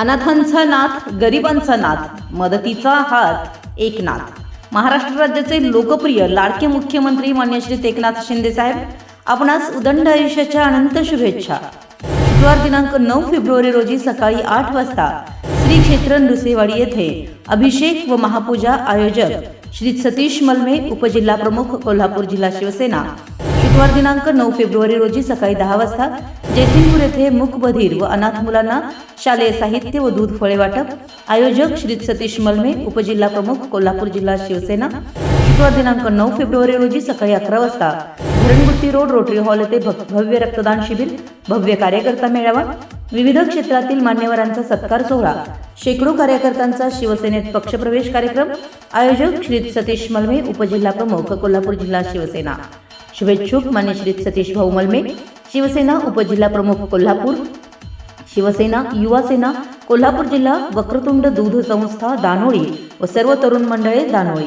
अनाथांचा नाथ गरिबांचा नाथ मदतीचा हात एकनाथ. महाराष्ट्र राज्याचे लोकप्रिय लाडके मुख्यमंत्री मान्य श्री एकनाथ शिंदे साहेब आपणास उदंड आयुष्याच्या अनंत शुभेच्छा. शुक्रवार दिनांक नऊ फेब्रुवारी रोजी सकाळी आठ वाजता श्री क्षेत्र नृसेवाडी येथे अभिषेक व महापूजा आयोजक श्री सतीश मलमे उपजिल्हा प्रमुख कोल्हापूर जिल्हा शिवसेना शुक्रवार दिनांक नऊ फेब्रुवारी रोजी सकाळी दहा वाजता जयसिंगपूर येथे मूकबधीर व अनाथ मुलांना शालेय साहित्य व दूध फळे वाटप. आयोजक श्री सतीश मलमे उपजिल्हा प्रमुख कोल्हापूर जिल्हा शिवसेना. शुक्रवार दिनांक नऊ फेब्रुवारी रोजी सकाळी अकरा वाजता धरणमूर्ती रोड रोटरी हॉल येथे भव्य रक्तदान शिबिर भव्य कार्यकर्ता मेळावा विविध क्षेत्रातील मान्यवरांचा सत्कार सोहळा शेकडो कार्यकर्त्यांचा शिवसेनेत पक्षप्रवेश कार्यक्रम. आयोजक श्री सतीश मलमे उपजिल्हा प्रमुख कोल्हापूर जिल्हा शिवसेना. शुभेच्छुक मान्य श्री सतीश भाऊ मलमे शिवसेना उपजिल्हा प्रमुख कोल्हापूर शिवसेना युवा सेना कोल्हापूर जिल्हा वक्रतुंड दूध संस्था दानोळी व सर्व तरुण मंडळे दानोळी.